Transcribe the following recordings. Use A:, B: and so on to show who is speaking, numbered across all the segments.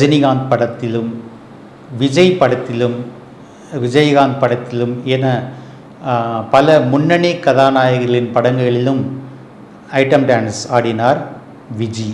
A: ரஜினிகாந்த் படத்திலும் விஜய் படத்திலும் விஜயகாந்த் படத்திலும் என பல முன்னணி கதாநாயகிகளின் படங்களிலும் ஐட்டம் டான்ஸ் ஆடினார் விஜி.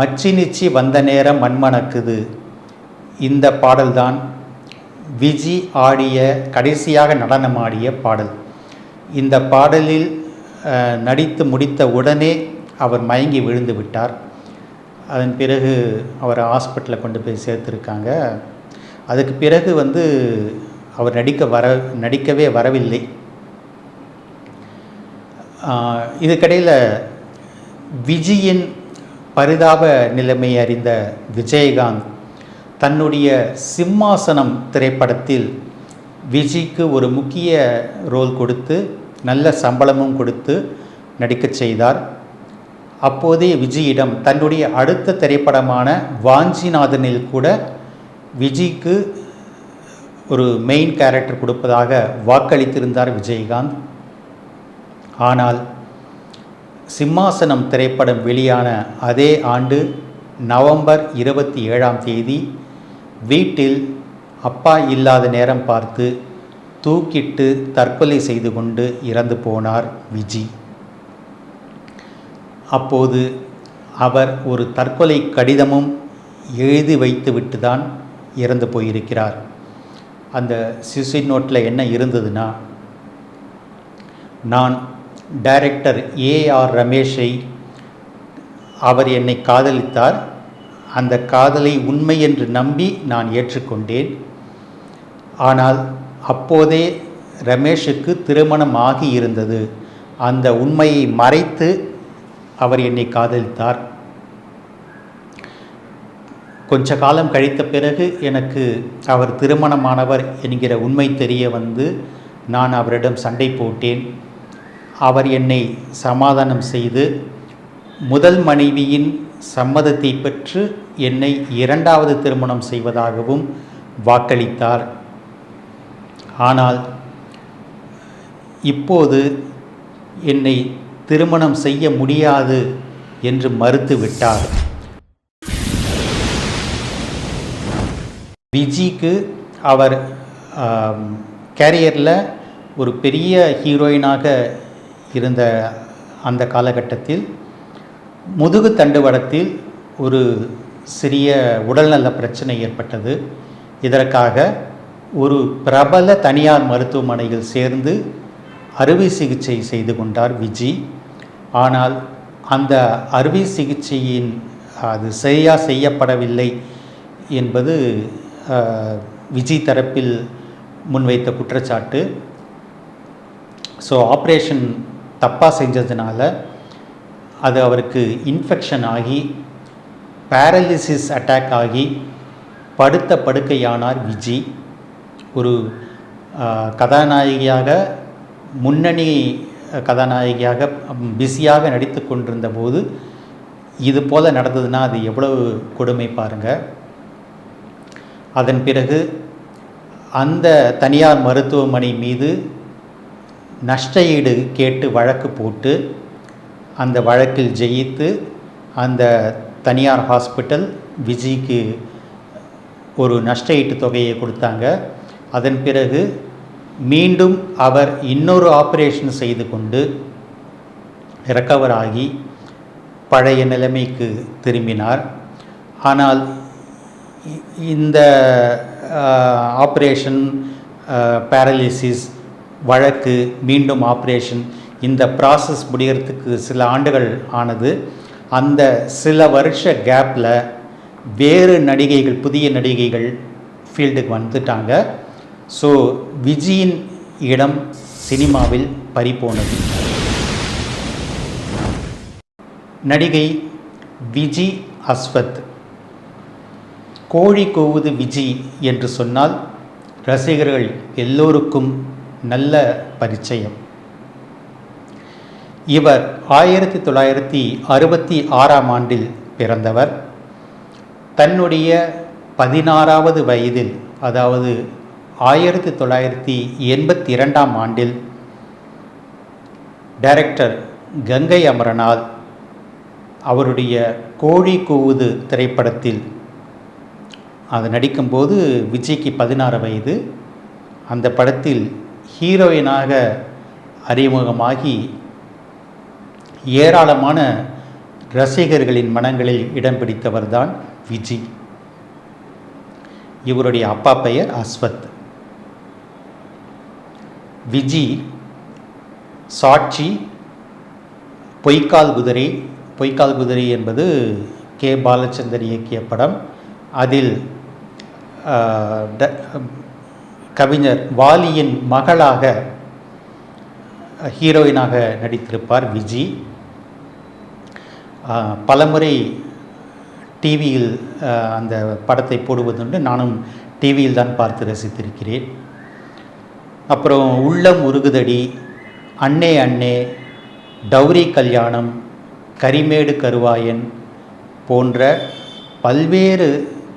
A: மச்சி நிச்சி வந்த நேரம் மண்மணக்குது. இந்த பாடல்தான் விஜி ஆடிய கடைசியாக நடனமாடிய பாடல். இந்த பாடலில் நடித்து முடித்த உடனே அவர் மயங்கி விழுந்து விட்டார். அதன் பிறகு அவரை ஹாஸ்பிட்டலில் கொண்டு போய் சேர்த்துருக்காங்க. அதுக்கு பிறகு வந்து அவர் நடிக்க வர நடிக்கவே வரவில்லை. இதுக்கடையில் இதுக்கிடையில் விஜயின் பரிதாப நிலைமை அறிந்த விஜயகாந்த் தன்னுடைய சிம்மாசனம் திரைப்படத்தில் விஜய்க்கு ஒரு முக்கிய ரோல் கொடுத்து நல்ல சம்பளமும் கொடுத்து நடிக்கச் செய்தார். அப்போதே விஜயிடம் தன்னுடைய அடுத்த திரைப்படமான வாஞ்சிநாதனில் கூட விஜய்க்கு ஒரு மெயின் கேரக்டர் கொடுப்பதாக வாக்களித்திருந்தார் விஜயகாந்த். ஆனால் சிம்மாசனம் திரைப்படம் வெளியான அதே ஆண்டு நவம்பர் இருபத்தி ஏழாம் தேதி வீட்டில் அப்பா இல்லாத நேரம் பார்த்து தூக்கிட்டு தற்கொலை செய்து கொண்டு இறந்து போனார் விஜி அப்போது அவர் ஒரு தற்கொலை கடிதமும் எழுதி வைத்துவிட்டு தான் இறந்து போயிருக்கிறார். அந்த சுசைட் நோட்டில் என்ன இருந்ததுன்னா நான் டைரக்டர் ஏஆர் ரமேஷை அவர் என்னை காதலித்தார். அந்த காதலை உண்மை என்று நம்பி நான் ஏற்றுக்கொண்டேன். ஆனால் அப்போதே ரமேஷுக்கு திருமணம் ஆகி இருந்தது. அந்த உண்மையை மறைத்து அவர் என்னை காதலித்தார். கொஞ்ச காலம் கழித்த பிறகு எனக்கு அவர் திருமணமானவர் என்கிற உண்மை தெரிய வந்து நான் அவரிடம் சண்டை போட்டேன். அவர் என்னை சமாதானம் செய்து முதல் மனைவியின் சம்மதத்தை பெற்று என்னை இரண்டாவது திருமணம் செய்வதாகவும் வாக்களித்தார். ஆனால் இப்போது என்னை திருமணம் செய்ய முடியாது என்று மறுத்து விட்டார். விஜிக்கு அவர் கேரியரில் ஒரு பெரிய ஹீரோயினாக இருந்த அந்த காலகட்டத்தில் முதுகு தண்டுவடத்தில் ஒரு சிறிய உடல்நல பிரச்சனை ஏற்பட்டது. இதற்காக ஒரு பிரபல தனியார் மருத்துவமனையில் சேர்ந்து அறுவை சிகிச்சை செய்து கொண்டார் விஜி. ஆனால் அந்த அறுவை சிகிச்சையின் அது சரியாக செய்யப்படவில்லை என்பது விஜய் தரப்பில் முன்வைத்த குற்றச்சாட்டு. ஸோ ஆப்ரேஷன் தப்பாக செஞ்சதுனால அது அவருக்கு இன்ஃபெக்ஷன் ஆகி பேரலிசிஸ் அட்டாக் ஆகி படுத்த படுக்கையானார் விஜி. ஒரு கதாநாயகியாக முன்னணி கதாநாயகியாக பிஸியாக நடித்து கொண்டிருந்த போது இது போல் நடந்ததுன்னா அது எவ்வளவு கொடுமை பாருங்கள் அதன் பிறகு அந்த தனியார் மருத்துவமனை மீது நஷ்ட ஈடு கேட்டு வழக்கு போட்டு அந்த வழக்கில் ஜெயித்து அந்த தனியார் ஹாஸ்பிட்டல் விஜய்க்கு ஒரு நஷ்ட ஈட்டு தொகையை கொடுத்தாங்க. அதன் பிறகு மீண்டும் அவர் இன்னொரு ஆப்ரேஷன் செய்து கொண்டு ரெக்கவர் ஆகி பழைய நிலைமைக்கு திரும்பினார். ஆனால் இந்த ஆப்ரேஷன் பேரலிசிஸ் வழக்கு மீண்டும் ஆப்ரேஷன் இந்த ப்ராசஸ் முடிகிறதுக்கு சில ஆண்டுகள் ஆனது. அந்த சில வருஷ கேப்பில் வேறு நடிகைகள் புதிய நடிகைகள் ஃபீல்டுக்கு வந்துட்டாங்க. ஸோ விஜயின் இடம் சினிமாவில் பறிபோனது. நடிகை விஜி அஸ்வத். கோழி கோவுது விஜி என்று சொன்னால் ரசிகர்கள் எல்லோருக்கும் நல்ல பரிச்சயம். இவர் ஆயிரத்தி தொள்ளாயிரத்தி அறுபத்தி ஆறாம் ஆண்டில் பிறந்தவர். தன்னுடைய பதினாறாவது வயதில் அதாவது ஆயிரத்தி தொள்ளாயிரத்தி எண்பத்தி இரண்டாம் ஆண்டில் டைரக்டர் கங்கை அமரனால் அவருடைய கோழி கூவுது திரைப்படத்தில் அது நடிக்கும்போது விஜய்க்கு பதினாறு வயது. அந்த படத்தில் ஹீரோயினாக அறிமுகமாகி ஏராளமான ரசிகர்களின் மனங்களில் இடம் பிடித்தவர்தான் விஜி இவருடைய அப்பா பெயர் அஸ்வத். விஜி சாட்சி பொய்க்கால் குதிரை பொய்க்கால் குதிரை என்பது கே. பாலச்சந்தர் இயக்கிய படம். அதில் கவிஞர் வாலியின் மகளாக ஹீரோயினாக நடித்திருப்பார் விஜி. பலமுறை டிவியில் அந்த படத்தை போடுவதுண்டு. நானும் டிவியில் தான் பார்த்து ரசித்திருக்கிறேன். அப்புறம் உள்ளம் உருகுதடி அன்னே அன்னே டௌரி கல்யாணம் கரிமேடு கருவாயன் போன்ற பல்வேறு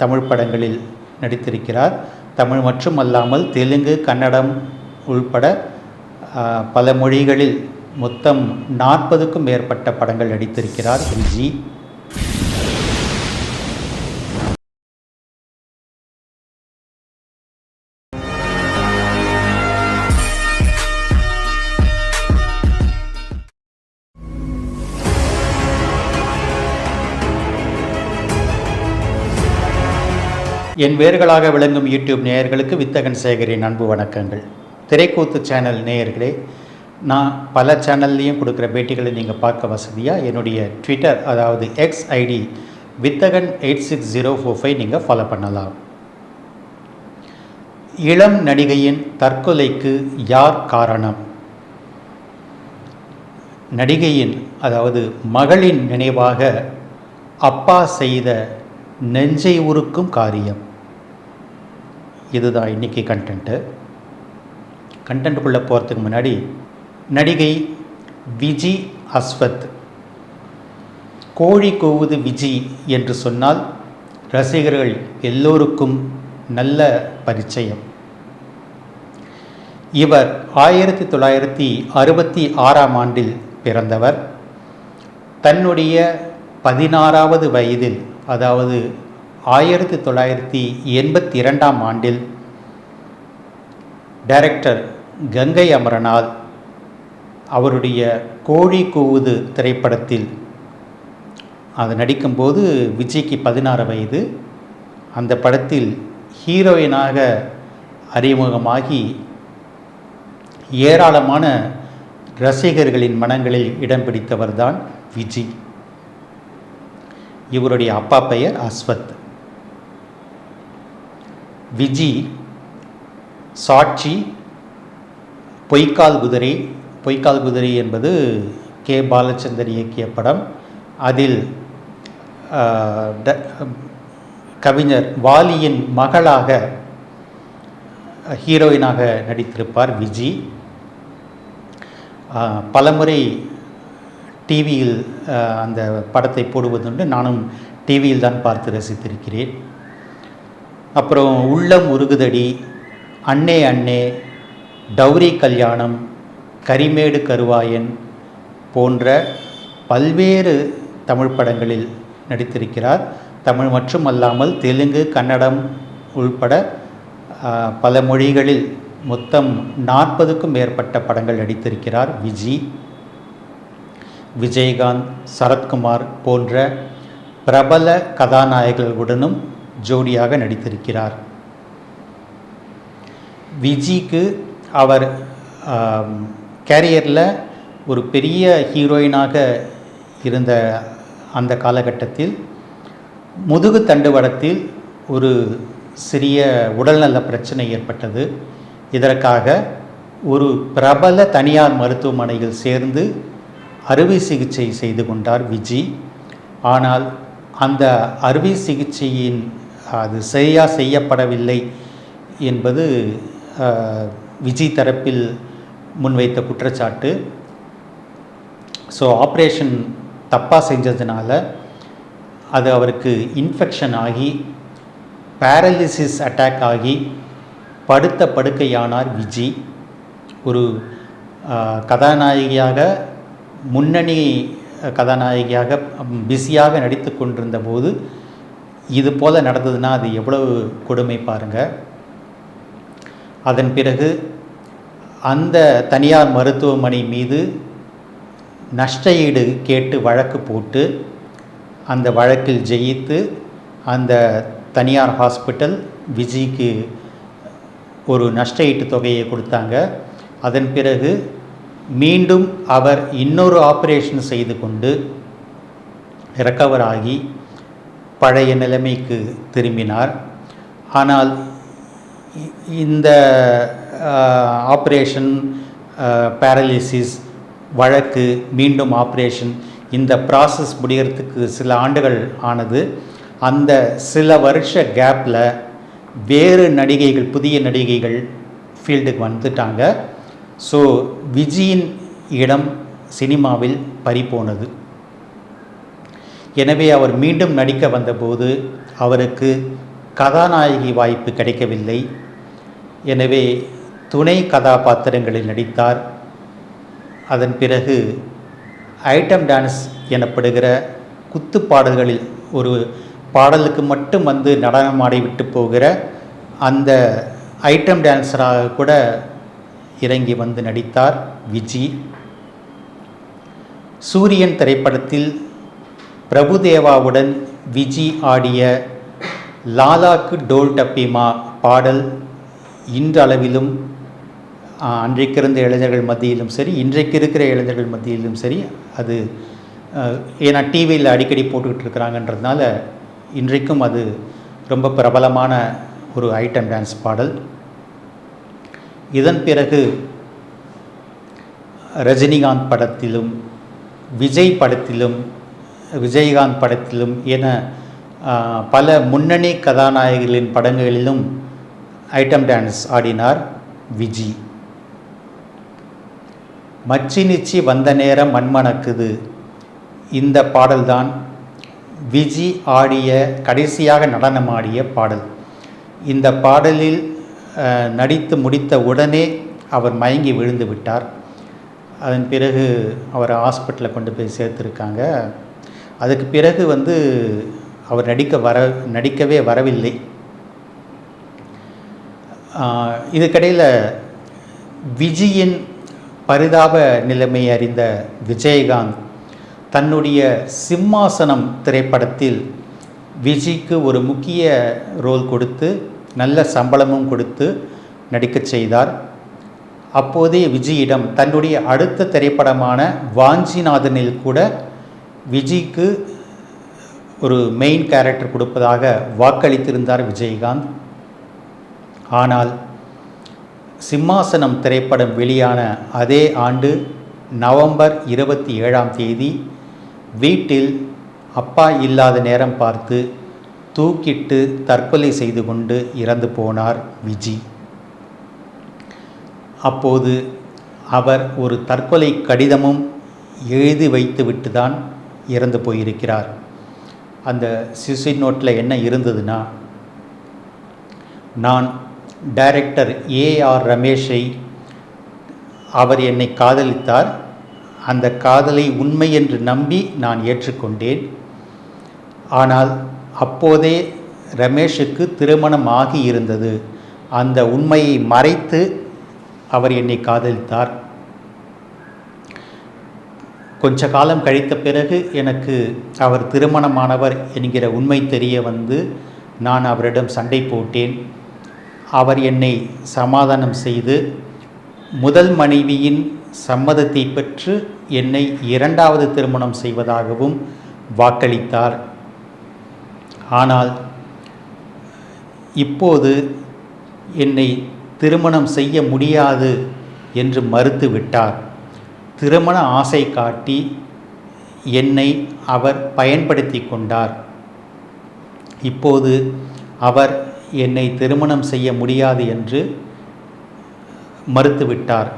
A: தமிழ் படங்களில் நடித்திருக்கிறார். தமிழ் மற்றும் அல்லாமல் தெலுங்கு கன்னடம் உள்பட பல மொழிகளில் மொத்தம் நாற்பதுக்கும் மேற்பட்ட படங்கள் நடித்திருக்கிறார் எல்ஜி என் வேர்களாக விளங்கும் யூடியூப் நேயர்களுக்கு வித்தகன் சேகரின் அன்பு வணக்கங்கள். திரைக்கூத்து சேனல் நேயர்களே நான் பல சேனல்லையும் கொடுக்குற பேட்டிகளை நீங்கள் பார்க்க வசதியாக என்னுடைய ட்விட்டர் அதாவது X ID Vithagan eight six zero four five நீங்கள் ஃபாலோ பண்ணலாம். இளம் நடிகையின் தற்கொலைக்கு யார் காரணம்? நடிகையின் அதாவது மகளின் நினைவாக அப்பா செய்த நெஞ்சை உருக்கும் காரியம். இதுதான் இன்னைக்கு கண்டென்ட்டு கண்டென்ட்டுக்குள்ளே போகிறதுக்கு முன்னாடி நடிகை விஜி அஸ்வத் கோழி கூவுது விஜி என்று சொன்னால் ரசிகர்கள் எல்லோருக்கும் நல்ல பரிச்சயம். இவர் ஆயிரத்தி தொள்ளாயிரத்தி அறுபத்தி ஆறாம் ஆண்டில் பிறந்தவர். தன்னுடைய பதினாறாவது வயதில் அதாவது ஆயிரத்தி தொள்ளாயிரத்தி எண்பத்தி இரண்டாம் ஆண்டில் டைரக்டர் கங்கை அமரனால் அவருடைய கோழி கூவுது திரைப்படத்தில் அது நடிக்கும்போது விஜய்க்கு பதினாறு வயது. அந்த படத்தில் ஹீரோயினாக அறிமுகமாகி ஏராளமான ரசிகர்களின் மனங்களில் இடம் பிடித்தவர்தான் விஜி இவருடைய அப்பா பெயர் அஸ்வத். விஜி சாட்சி பொய்க்கால் குதிரை பொய்க்கால் குதிரை என்பது கே. பாலச்சந்தர் இயக்கிய படம். அதில் ட- கவிஞர் வாலியின் மகளாக ஹீரோயினாக நடித்திருப்பார் விஜி. பலமுறை டிவியில் அந்த படத்தை போடுவதுண்டு. நானும் டிவியில் தான் பார்த்து ரசித்திருக்கிறேன். அப்புறம் உள்ளம் உருகுதடி அன்னே அன்னே டௌரி கல்யாணம் கரிமேடு கருவாயன் போன்ற பல்வேறு தமிழ் படங்களில் நடித்திருக்கிறார். தமிழ் மற்றும் அல்லாமல் தெலுங்கு கன்னடம் உள்பட பல மொழிகளில் மொத்தம் நாற்பதுக்கும் மேற்பட்ட படங்கள் நடித்திருக்கிறார் விஜி. விஜயகாந்த் சரத்குமார் போன்ற பிரபல கதாநாயகர்களுடனும் ஜோடியாக நடித்திருக்கிறார். விஜிக்கு அவர் கேரியரில் ஒரு பெரிய ஹீரோயினாக இருந்த அந்த காலகட்டத்தில் முதுகு தண்டுவடத்தில் ஒரு சிறிய உடல்நல பிரச்சனை ஏற்பட்டது. இதற்காக ஒரு பிரபல தனியார் மருத்துவமனையில் சேர்ந்து அறுவை சிகிச்சை செய்து கொண்டார் விஜி. ஆனால் அந்த அறுவை சிகிச்சையின் அது சரியாக செய்யப்படவில்லை என்பது விஜய் தரப்பில் முன்வைத்த குற்றச்சாட்டு. ஸோ ஆப்ரேஷன் தப்பாக செஞ்சதுனால அது அவருக்கு இன்ஃபெக்ஷன் ஆகி பேரலிசிஸ் அட்டாக் ஆகி படுத்த படுக்கையானார் விஜி. ஒரு கதாநாயகியாக முன்னணி கதாநாயகியாக பிஸியாக நடித்து கொண்டிருந்த போது இது போல் நடந்ததுன்னா அது எவ்வளவு கொடுமை பாருங்கள் அதன் பிறகு அந்த தனியார் மருத்துவமனை மீது நஷ்ட ஈடு கேட்டு வழக்கு போட்டு அந்த வழக்கில் ஜெயித்து அந்த தனியார் ஹாஸ்பிட்டல் விஜய்க்கு ஒரு நஷ்ட ஈட்டு தொகையை கொடுத்தாங்க. அதன் பிறகு மீண்டும் அவர் இன்னொரு ஆப்ரேஷன் செய்து கொண்டு ரெக்கவர் ஆகி பழைய நிலைமைக்கு திரும்பினார். ஆனால் இந்த ஆப்ரேஷன் பேரலிசிஸ் வழக்கு மீண்டும் ஆப்ரேஷன் இந்த ப்ராசஸ் முடிகிறதுக்கு சில ஆண்டுகள் ஆனது. அந்த சில வருஷ கேப்பில் வேறு நடிகைகள் புதிய நடிகைகள் ஃபீல்டுக்கு வந்துட்டாங்க. ஸோ விஜயின் இடம் சினிமாவில் பறிபோனது. எனவே அவர் மீண்டும் நடிக்க வந்தபோது அவருக்கு கதாநாயகி வாய்ப்பு கிடைக்கவில்லை. எனவே துணை கதாபாத்திரங்களில் நடித்தார். அதன் பிறகு ஐட்டம் டான்ஸ் எனப்படுகிற குத்து பாடல்களில் ஒரு பாடலுக்கு மட்டும் வந்து நடனமாடி விட்டு போகிற அந்த ஐட்டம் டான்ஸராக கூட இறங்கி வந்து நடித்தார் விஜி. சூரியன் திரைப்படத்தில் பிரபுதேவாவுடன் விஜி ஆடிய லாலாக்கு டோல் டப்பிமா பாடல் இன்றளவிலும் அன்றைக்கிருந்த அன்றைக்கு இருந்த இளைஞர்கள் மத்தியிலும் சரி இன்றைக்கு இருக்கிற இளைஞர்கள் மத்தியிலும் சரி அது ஏன்னா டிவியில் அடிக்கடி போட்டுக்கிட்டு இருக்கிறாங்கன்றதுனால இன்றைக்கும் அது ரொம்ப பிரபலமான ஒரு ஐட்டம் டான்ஸ் பாடல். இதன் பிறகு ரஜினிகாந்த் படத்திலும் விஜய் படத்திலும் விஜயகாந்த் படத்திலும் என பல முன்னணி கதாநாயகிகளின் படங்களிலும் ஐட்டம் டான்ஸ் ஆடினார் விஜி. மச்சி நிச்சி வந்த நேரம் மண்மணக்குது. இந்த பாடல்தான் விஜி ஆடிய கடைசியாக நடனமாடிய பாடல். இந்த பாடலில் நடித்து முடித்த உடனே அவர் மயங்கி விழுந்து விட்டார். அதன் பிறகு அவரை ஹாஸ்பிட்டலில் கொண்டு போய் சேர்த்துருக்காங்க. அதுக்கு பிறகு வந்து அவர் நடிக்க வர நடிக்கவே வரவில்லை. இதுக்கிடையில் விஜயின் பரிதாப நிலைமை அறிந்த விஜயகாந்த் தன்னுடைய சிம்மாசனம் திரைப்படத்தில் விஜய்க்கு ஒரு முக்கிய ரோல் கொடுத்து நல்ல சம்பளமும் கொடுத்து நடிக்கச் செய்தார். அப்போதே விஜயிடம் தன்னுடைய அடுத்த திரைப்படமான வாஞ்சிநாதனில் கூட விஜய்க்கு ஒரு மெயின் கேரக்டர் கொடுப்பதாக வாக்களித்திருந்தார் விஜயகாந்த். ஆனால் சிம்மாசனம் திரைப்படம் வெளியான அதே ஆண்டு நவம்பர் இருபத்தி ஏழாம் தேதி வீட்டில் அப்பா இல்லாத நேரம் பார்த்து தூக்கிட்டு தற்கொலை செய்து கொண்டு இறந்து போனார் விஜி அப்போது அவர் ஒரு தற்கொலை கடிதமும் எழுதி வைத்துவிட்டு தான் இறந்து போயிருக்கிறார். அந்த சுசைட் நோட்டில் என்ன இருந்ததுன்னா நான் டைரக்டர் ஏஆர் ரமேஷை அவர் என்னை காதலித்தார். அந்த காதலை உண்மை என்று நம்பி நான் ஏற்றுக்கொண்டேன். ஆனால் அப்போதே ரமேஷுக்கு திருமணம் ஆகி இருந்தது அந்த உண்மையை மறைத்து அவர் என்னை காதலித்தார். கொஞ்ச காலம் கழித்த பிறகு எனக்கு அவர் திருமணமானவர் என்கிற உண்மை தெரிய வந்து நான் அவரிடம் சண்டை போட்டேன். அவர் என்னை சமாதானம் செய்து முதல் மனைவியின் சம்மதத்தை பெற்று என்னை இரண்டாவது திருமணம் செய்வதாகவும் வாக்களித்தார். ஆனால் இப்போது என்னை திருமணம் செய்ய முடியாது என்று மறுத்து விட்டார். திருமண ஆசை காட்டி என்னை அவர் பயன்படுத்தி கொண்டார். இப்போது அவர் என்னை திருமணம் செய்ய முடியாது என்று மறுத்துவிட்டார்.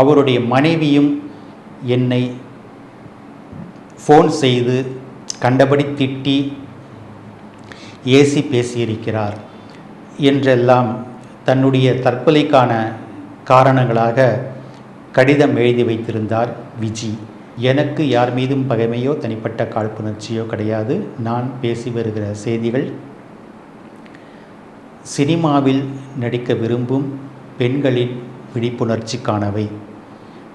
A: அவருடைய மனைவியும் என்னை ஃபோன் செய்து கண்டபடி திட்டி ஏசி பேசியிருக்கிறார் என்றெல்லாம் தன்னுடைய தற்கொலைக்கான காரணங்களாக கடிதம் எழுதி வைத்திருந்தார் விஜி. எனக்கு யார் மீதும் பகைமையோ தனிப்பட்ட காழ்ப்புணர்ச்சியோ கிடையாது. நான் பேசி வருகிற செய்திகள் சினிமாவில் நடிக்க விரும்பும் பெண்களின் விழிப்புணர்ச்சிக்கானவை.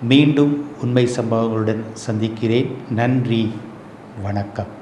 A: மீண்டும் உண்மை சம்பவங்களுடன் சந்திக்கிறேன். நன்றி. வணக்கம்.